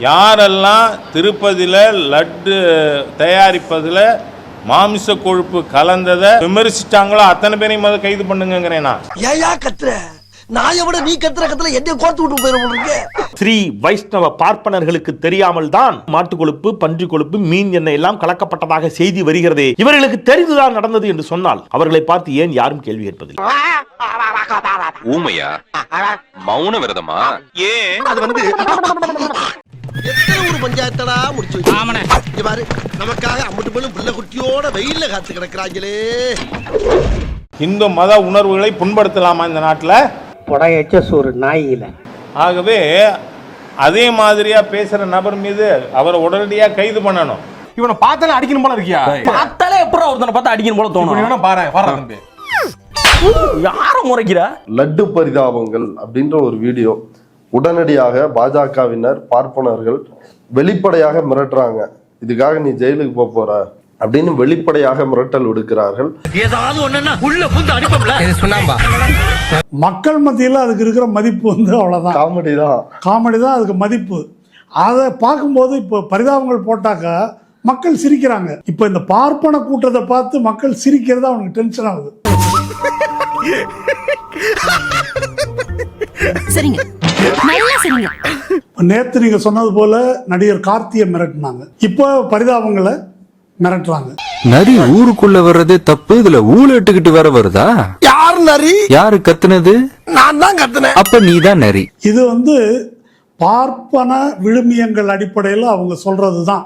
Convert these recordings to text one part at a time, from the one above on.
யாரெல்லாம் திருப்பதியில் லட்டு தயாரிப்பதில் மாமிச கொழுப்பு கலந்ததை விமர்சிச்சாங்களோ அத்தனை பேரையும் முதல்ல கைது பண்ணுங்கிறேன் நான். ஏயா கத்துற? நாயை விட நீ கத்துற கத்துல என்னைய கோர்த்து விட்டு போயிடும் இருக்கு. ஸ்ரீ வைஷ்ணவ பார்ப்பனர்களுக்கு தெரியாமல் தான் மாட்டு கொழுப்பு பன்றி கொழுப்பு மீன் எண்ணெய் எல்லாம் கலக்கப்பட்டதாக செய்தி வருகிறதே. இவர்களுக்கு தெரிந்துதான் நடந்தது என்று சொன்னால் அவர்களை பார்த்து ஏன் யாரும் கேள்வி கேட்பதில்லை? ஊமையா? மௌன விரதமா? ஏன்? அது வந்து எத்தனை ஊர் பஞ்சாயத்தடா முடிச்சு இங்க பாரு நமக்காக அம்பட்டு போலும் பிள்ளை குட்டியோட வெயில்ல காத்து கிடக்குறாங்களே. இந்து மத உணர்வுகளை புண்படுத்தலாமா இந்த நாட்டில்? கொடையச்ச சோறு நாயில. ஆகவே அதே மாதிரியா பேசுற நபர் மீது அவரை உடனடியாக கைது பண்ணணும். இவனை பார்த்தாலே அடிக்கணும் போல இருக்கியா? பார்த்தாலே எப்பறம் ஒருத்தனை பார்த்தா அடிக்கணும் போல தோணும்? இவனை பாரு வர தம்பி. யார முறைக்கிற? லட்டு பரிதாபங்கள் அப்படின்ற ஒரு வீடியோ உடனடியாக பாஜகவினர் பார்ப்பனர்கள் வெளிப்படையாக மிரட்டுறாங்க. இதுக்காக நீ ஜெயிலுக்கு போக போற? அப்படின்னு வெளிப்படையாக மிரட்டல் விடுக்கிறார்கள். மக்கள் மத்தியில் அதுக்கு இருக்கிற மதிப்பு வந்து அவ்வளோதான் காமெடி தான். காமெடி தான் அதுக்கு மதிப்பு. அதை பார்க்கும்போது இப்போ பரிதாபங்கள் போட்டாக்கா மக்கள் சிரிக்கிறாங்க. இப்போ இந்த பார்ப்பன கூட்டத்தை பார்த்து மக்கள் சிரிக்கிறது அவனுக்கு டென்ஷன் ஆகுது. சரிங்க. நல்லா சரிங்க. நேற்று நீங்கள் சொன்னது போல நடிகர் கார்த்தியை மிரட்டினாங்க. இப்போ பரிதாபங்களை மிரட்டுறாங்க. நரி ஊருக்குள்ள வர்றதே தப்பு இதுல ஊழ இட்டுக்கிட்டு வர வருதா? யார் நரி? யாரு கத்துனது? நான் தான் கத்துனேன். அப்ப நீதான் நரி. இது வந்து பார்ப்பன விழுமியங்கள் அடிப்படையில் அவங்க சொல்றது தான்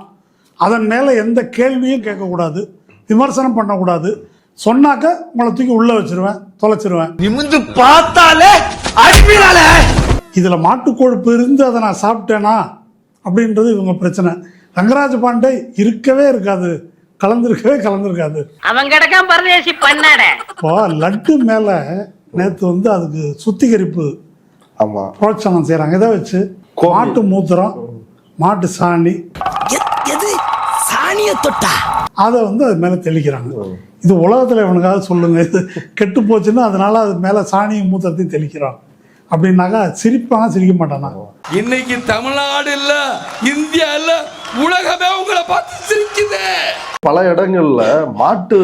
அதன் மேலே எந்த கேள்வியும் கேட்கக்கூடாது விமர்சனம் பண்ணக்கூடாது. சொன்னாக்க உங்களை தூக்கி உள்ள வச்சிருவேன் தொலைச்சிருவேன். நிமிந்து பார்த்தாலே அடிப்பீராலே இதில் மாட்டுக்கொழுப்பு இருந்து அதை நான் சாப்பிட்டேனா? அப்படின்றது இவங்க பிரச்சனை. ரங்கராஜ பாண்டே இருக்கவே இருக்காது. கலந்துருக்கவே கலந்துருக்காது. அவன் கிடக்கான் பரதேசி பண்ணாட. இப்போ லட்டு மேலே நேற்று வந்து அதுக்கு சுத்திகரிப்பு ஆமா. புரோட்சனம் செய்கிறாங்க இதை வச்சு. மாட்டு மூத்திரம் மாட்டு சாணி. எது? சாணிய தொட்டா? அதை வந்து அது மேலே தெளிக்கிறாங்க. இது உலகத்தில் இவனுக்காக சொல்லுங்க. இது கெட்டு போச்சுன்னா அதனால அது மேலே சாணியும் மூத்திரத்தையும் தெளிக்கிறான். அப்படின்னாக்கா சிரிப்பானா சிரிக்க மாட்டானா? இன்னைக்கு தமிழ்நாடு இல்ல இந்தியா இல்ல உலகமே உங்களை பார்த்து சிரிக்குது. பல இடங்கள்ல மாட்டு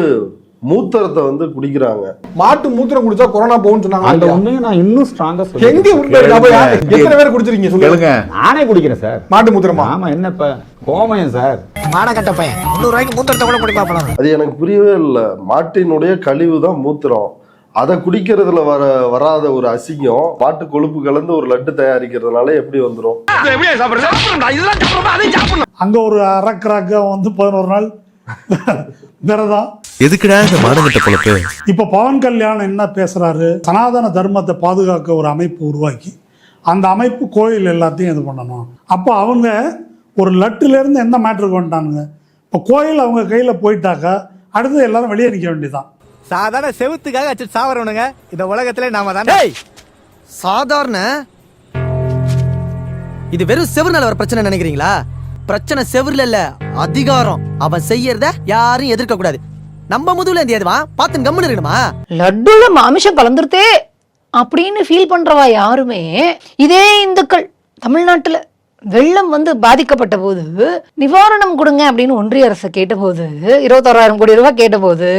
மூத்திரத்தை வந்து குடிக்கிறாங்க. மாட்டு மூத்திரம் குடிச்சா கொரோனா போகும்னு சொன்னாங்க அந்த? உண்மையை நான் இன்னும் ஸ்ட்ராங்கா எங்க யாரு- எத்தனை பேர் குடிச்சிருக்கீங்க? சொல்லுங்க. நானே குடிக்கிறேன் சார். மாட்டு மூத்திரமா? ஆமா என்ன இப்ப கோமயம் சார். மானகட்ட பையன். முந்நூறு ரூபாய்க்கு மூத்தரத்தை கூட குடி பாப்பலாம் அது எனக்கு புரியவே இல்லை. மாட்டினுடைய கழிவு தான் மூத்திரம். அதை குடிக்கிறதுல வர வராத ஒரு அசிங்கம் மாட்டு கொழுப்பு கலந்து ஒரு லட்டு தயாரிக்கிறதுனால எப்படி சாப்பிடணும்? அங்கே ஒரு அரக்கராக்க வந்து பதினோரு நாள் விரதம். எதுக்குடா இந்த மானங்கிட்ட பொழப்பு? இப்போ பவன் கல்யாண் என்ன பேசுறாரு? சனாதன தர்மத்தை பாதுகாக்க ஒரு அமைப்பு உருவாக்கி அந்த அமைப்பு கோயில் எல்லாத்தையும் இது பண்ணணும். அப்போ அவங்க ஒரு லட்டுலேருந்து எந்த மேட்ருக்கு வந்துட்டானுங்க இப்போ கோயில் அவங்க கையில் போயிட்டாக்கா அடுத்து எல்லாரும் வெளியே நிற்க வேண்டியதுதான். சாதாரண செவுத்துக்காக வச்சு சாவறவனுங்க இந்த உலகத்துல நாம தானே சாதாரண? இது வெறும் செவுர்னால வர பிரச்சனை நினைக்கிறீங்களா? பிரச்சனை செவுர்ல இல்ல அதிகாரம். அவன் செய்யறத யாரும் எதிர்க்க கூடாது நம்ம முதுகுல இருந்து எதுவா பார்த்து கம்முன்னு இருக்கணுமா? லட்டுல மாமிஷம் கலந்துருத்தே அப்படின்னு ஃபீல் பண்றவா யாருமே இதே இந்துக்கள் தமிழ்நாட்டுல வெள்ளம் வந்து பாதிக்கப்பட்ட போது நிவாரணம் கொடுங்க அப்படின்னு ஒன்றிய அரசு கேட்டபோது இருபத்தோராயிரம் கோடி ரூபாய் கேட்டபோது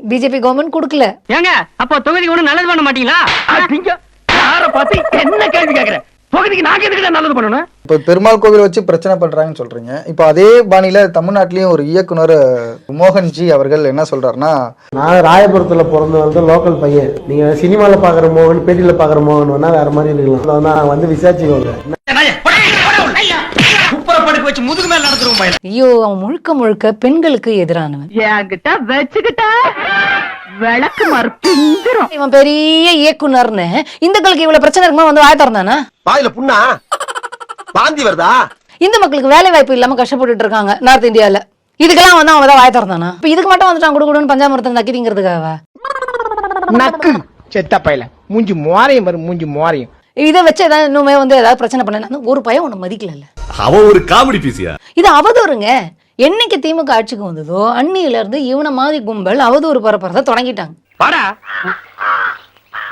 பிஜேபி கவர்மெண்ட் கொடுக்கல. ஏங்க அப்போ தொகுதிக்கு ஒண்ணு நல்லது பண்ண மாட்டீங்களா? என்ன கேள்வி கேக்குற பகுதிக்கு நாங்க எதுக்கு நல்லது பண்ணணும்? இப்போ பெருமாள் கோவில் வச்சு பிரச்சனை பண்றாங்கன்னு சொல்றீங்க. இப்போ அதே பாணியில தமிழ்நாட்டிலயும் ஒரு இயக்குனர் மோகன்ஜி அவர்கள் என்ன சொல்றாருன்னா நான் ராயபுரத்துல பிறந்து வந்து லோக்கல் பையன். நீங்க சினிமால பாக்குற மோகன் பேட்டியில பாக்குற மோகன் வேணா வேற மாதிரி இருக்கலாம். நான் வந்து விசாரிச்சுக்கோங்க. ஐயோ அவன் முழுக்க முழுக்க பெண்களுக்கு எதிரானவன். என்கிட்ட வச்சுக்கிட்டா. விளக்கு மறுப்பிஞ்சிரும் இவன் பெரிய இயக்குனர்னு. இந்துக்களுக்கு இவ்வளவு பிரச்சனை இருக்கும்போது வந்து வாய திறந்தானா? வாயில புண்ணா? வாந்தி வருதா? இந்து மக்களுக்கு வேலை வாய்ப்பு இல்லாம கஷ்டப்பட்டுட்டு இருக்காங்க நார்த் இந்தியால இதுக்கெல்லாம் வந்து அவன் தான் வாய திறந்தானா? இப்ப இதுக்கு மட்டும் வந்துட்டான் குடுகுடுன்னு பஞ்சாமிரத்தம் நக்கிரிங்கிறதுக்காக நக்கு செத்த பையல. மூஞ்சி மோரையும் வரும் மூஞ்சி மோரையும் இதை வச்சு ஏதாவது இன்னுமே வந்து ஏதாவது பிரச்சனை பண்ண ஒரு பையன் உன்னை மதிக்கல அவ ஒரு காமெடி பீசியா இது அவதூறுங்க. என்னைக்கு திமுக ஆட்சிக்கு வந்ததோ அன்னியில இருந்து இவன மாதிரி கும்பல் அவதூறு பரப்புறத தொடங்கிட்டாங்க. வாடா.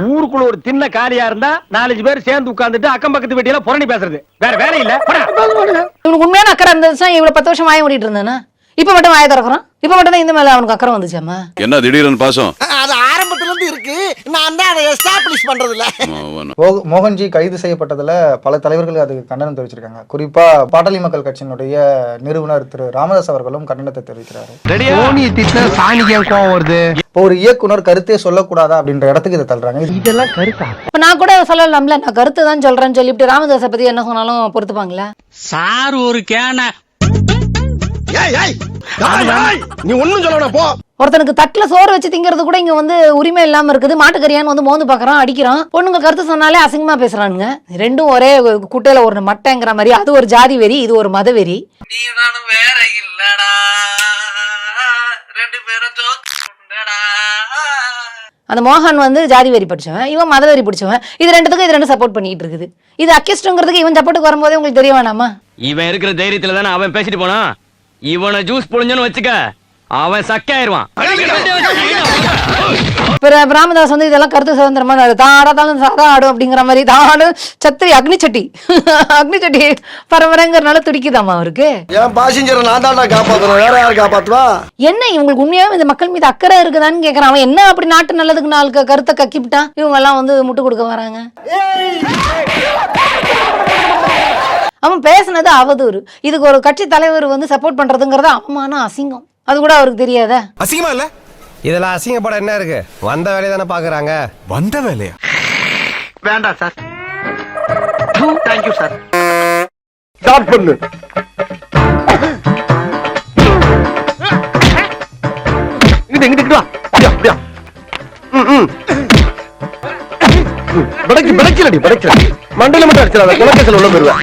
ஊருக்குள்ள ஒரு தின்ன காலியா இருந்தா நாலஞ்சு பேர் சேர்ந்து உட்கார்ந்துட்டு அக்கம் பக்கத்து வீட்டில புரணி பேசுறது. வேற வேலை இல்ல. இவனுக்கு உண்மையான அக்கறை இருந்துச்சுன்னா இவ்வளவு பத்து வருஷம் வாய மூடிட்டு இருந்தானா? இப்ப மட்டும் வாய திறக்கிறான். இப்ப மட்டும் தான் இந்த மேல அவனுக்கு அக்கறை வந்துச்சாமா என்ன திடீர்னு பாசம்? அது ஆரம்பத்துல இருந்து இருக்கு. நான் தான் அதை எஸ்டாப்ளிஷ் பண்றது இல்ல மோக- மோகன்ஜி கைது செய்யப்பட்டதுல பல தலைவர்கள் அதுக்கு கண்டனம் தெரிவிச்சிருக்காங்க. குறிப்பா பாட்டாளி மக்கள் கட்சியினுடைய நிறுவனர் திரு ராமதாஸ் அவர்களும் கண்டனத்தை தெரிவிக்கிறாரு. தோனியை திட்டின சாணிக்கு கோவம் வருது? இப்போ ஒரு இயக்குனர் கருத்தே சொல்லக்கூடாதா அப்படின்ற இடத்துக்கு இதை தள்ளுறாங்க. இது- இதெல்லாம் கருத்தா? இப்ப நான் கூட சொல்லலாம்ல நான் கருத்து தான் சொல்றேன்னு சொல்லிட்டு ராமதாஸை பத்தி என்ன சொன்னாலும் பொறுத்துப்பாங்களா? சார் ஒரு கேன நீ ஒண்ணும் சொல்ல போ. ஒருத்தனுக்கு தட்டுல சோறு வச்சு திங்கிறது கூட இங்க வந்து உரிமை இல்லாம இருக்குது. மாட்டுக்கறியான்னு வந்து மோந்து பாக்குறான் அடிக்கிறான். பொண்ணுங்க கருத்து சொன்னாலே அசிங்கமா பேசுறானுங்க. ரெண்டும் ஒரே குட்டையில ஒரு மட்டைங்கிற மாதிரி. அது ஒரு ஜாதி வெறி இது ஒரு மத வெறி. வேற இல்லடா. ரெண்டு பேரும் அந்த மோகன் வந்து ஜாதி வெறி படிச்சவன் இவன் மத வெறி பிடிச்சவன். இது ரெண்டுத்துக்கும் இது ரெண்டு சப்போர்ட் பண்ணிட்டு இருக்குது. இது அக்கிஸ்டுங்கிறதுக்கு இவன் சப்போர்ட்டுக்கு வரும்போதே உங்களுக்கு தெரிய வேணாமா? இவன் இருக்கிற தைரியத்துல தானே அவன் பேசிட்டு போனான்? இவனை ஜூஸ் புழிஞ்சன்னு வச்சுக்க அவன் ரா- ராமதாஸ் வந்து இதெல்லாம் கருத்து சுதந்திரமா தாடாதாலும் சாதா ஆடும் அப்படிங்கிற மாதிரி. தாடு சத்திரி அக்னி சட்டி அக்னி சட்டி பரம்பரைங்கிறனால துடிக்குதாமா அவருக்கு? என் பாசஞ்சரை நான் தான்டா காப்பாத்துறேன் வேற யாரு காப்பாத்துவா? என்ன இவங்களுக்கு உண்மையாவே இந்த மக்கள் மீது அக்கறை இருக்குதான்னு கேக்குறான். அவன் என்ன அப்படி நாட்டு நல்லதுக்கு நாலு க- கருத்தை கக்கிவிட்டான்? இவங்க எல்லாம் வந்து முட்டு கொடுக்க வராங்க. அவன் பேசுனது அவதூறு. இதுக்கு ஒரு கட்சி தலைவர் வந்து சப்போர்ட் பண்றதுங்கிறது அவமானம் அசிங்கம். அது கூட அவருக்கு தெரியாதா? அசிங்கமா இல்ல? இதெல்லாம் அசிங்கப்பட என்ன இருக்கு? வந்த வேலையை தானே பாக்குறாங்க. வந்த வேலையா? வேண்டாம் சார். தேங்க்யூ சார் ஸ்டார்ட் பண்ணு. இங்கிட்டு இங்கிட்டு வா. அப்படியா அப்படியா. ம், ம். படைக்கு படைக்கலடி படைக்கல மண்டல மட்டும் அடிச்சிடாத குலக்கேசல் உள்ள போயிருவேன்.